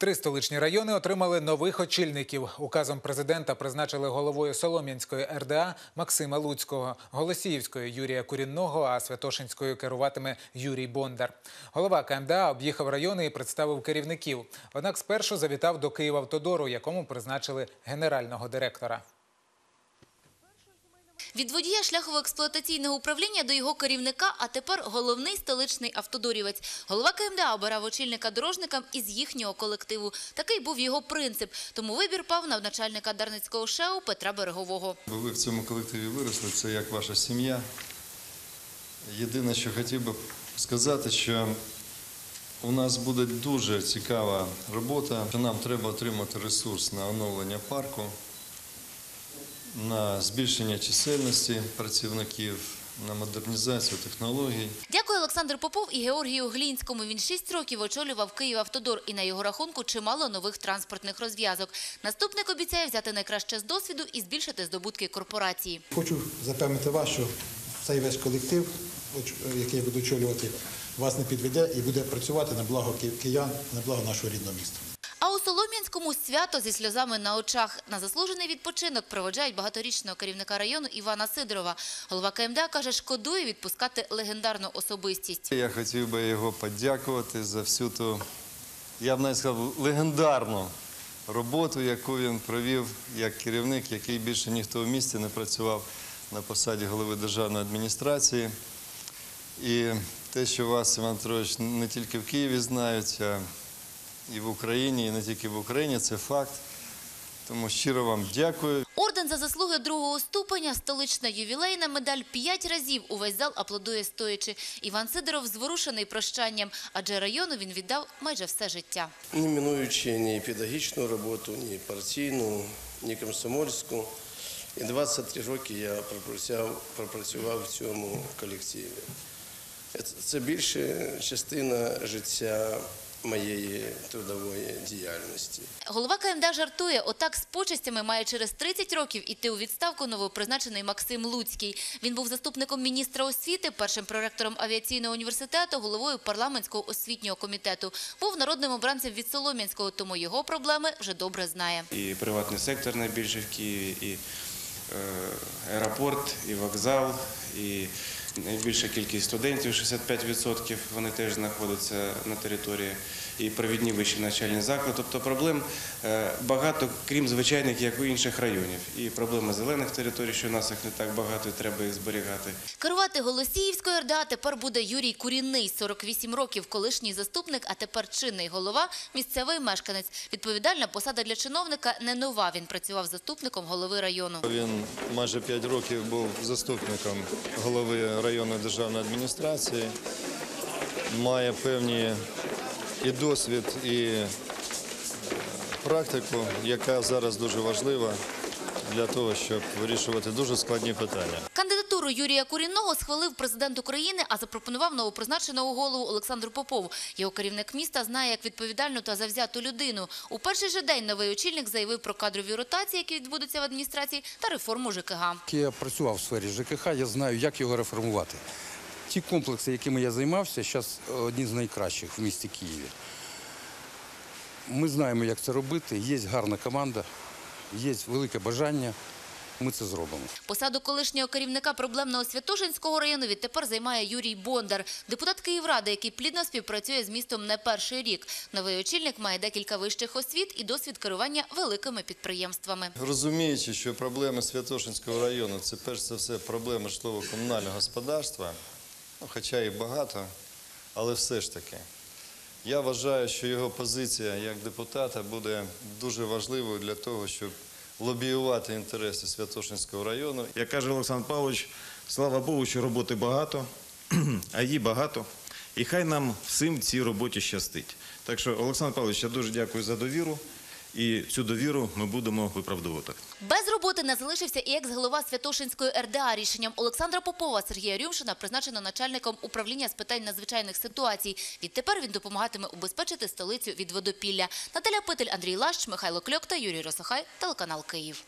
Три столичні райони отримали нових очільників. Указом президента призначили головою Солом'янської РДА Максима Луцького, Голосіївської Юрія Курінного, а Святошинською керуватиме Юрій Бондар. Голова КМДА об'їхав райони і представив керівників. Однак спершу завітав до Києва Автодору, якому призначили генерального директора. Від водія шляхово-експлуатаційного управління до його керівника, а тепер головний столичний автодорівець. Голова КМДА обирав очільника дорожникам із їхнього колективу. Такий був його принцип. Тому вибір пав на начальника Дарницького ШЕУ Петра Берегового. Ви в цьому колективі виросли, це як ваша сім'я. Єдине, що хотів би сказати, що у нас буде дуже цікава робота. Нам треба отримати ресурс на оновлення парку, на збільшення чисельності працівників, на модернізацію технологій. Дякую Олександр Попов і Георгію Глінському. Він шість років очолював Київавтодор і на його рахунку чимало нових транспортних розв'язок. Наступник обіцяє взяти найкраще з досвіду і збільшити здобутки корпорації. Хочу запевнити вас, що цей весь колектив, оч- який я буду очолювати, вас не підведе і буде працювати на благо ки- киян, на благо нашого рідного міста. А у Солом'янському свято зі сльозами на очах. На заслужений відпочинок проводжають багаторічного керівника району Івана Сидорова. Голова КМДА каже, шкодує відпускати легендарну особистість. Я хотів би його подякувати за всю ту, я б навіть сказав, легендарну роботу, яку він провів як керівник, який більше ніхто в місті не працював на посаді голови державної адміністрації. І те, що вас, Іван Петрович, не тільки в Києві знають, а і в Україні, і не тільки в Україні, це факт. Тому щиро вам дякую. Орден за заслуги другого ступеня, столична ювілейна медаль п'ять разів увесь зал аплодує стоячи. Іван Сидоров зворушений прощанням, адже району він віддав майже все життя. Не минуючи ні педагогічну роботу, ні партійну, ні комсомольську. І 23 роки я пропрацював, пропрацював в цьому колективі. Це- Це більше частина життя моєї трудової діяльності. Голова КМДА жартує, отак з почестями має через 30 років іти у відставку новопризначений Максим Луцький. Він був заступником міністра освіти, першим проректором авіаційного університету, головою парламентського освітнього комітету. Був народним обранцем від Солом'янського, тому його проблеми вже добре знає. і приватний сектор найбільший в Києві, і е, аеропорт, і вокзал, і найбільша кількість студентів 65% вони теж знаходяться на території, і провідні вищі навчальні заклади. Тобто проблем е, багато, крім звичайних, як у інших районів. І проблеми зелених територій, що у нас їх не так багато, і треба їх зберігати. Керувати Голосіївською РДА тепер буде Юрій Курінний, 48 років, колишній заступник, а тепер чинний голова, місцевий мешканець. Відповідальна посада для чиновника не нова. Він працював заступником голови району. Він майже 5 років був заступником голови районної державної адміністрації, має певні і досвід, і е, практику, яка зараз дуже важлива для того, щоб вирішувати дуже складні питання. Кандидатуру Юрія Курінного схвалив президент України, а запропонував новопризначеного голову Олександру Попову. Його керівник міста знає як відповідальну та завзяту людину. У перший же день новий очільник заявив про кадрові ротації, які відбудуться в адміністрації, та реформу ЖКГ. Я працював в сфері ЖКХ, я знаю, як його реформувати. Ті комплекси, якими я займався, зараз одні з найкращих в місті Києві. Ми знаємо, як це робити. Є гарна команда, є велике бажання. Ми це зробимо. Посаду колишнього керівника проблемного Святошинського району відтепер займає Юрій Бондар, депутат Київради, який плідно співпрацює з містом не перший рік. Новий очільник має декілька вищих освіт і досвід керування великими підприємствами. Розуміючи, що проблеми Святошинського району це перш за все проблеми житлово-комунального господарства, ну, хоча і багато, але все ж таки. Я вважаю, що його позиція як депутата буде дуже важливою для того, щоб лобіювати інтереси Святошинського району. Як каже Олександр Павлович, слава Богу, що роботи багато, а її багато. І хай нам всім цій роботі щастить. Так що, Олександр Павлович, я дуже дякую за довіру. І цю довіру ми будемо виправдовувати. Без роботи не залишився і екс-голова Святошинської РДА. Рішенням Олександра Попова Сергія Рюмшина призначено начальником управління з питань надзвичайних ситуацій. Відтепер він допомагатиме убезпечити столицю від водопілля. Наталя Питель, Андрій Лащ, Михайло Кльок та Юрій Росохай, телеканал Київ.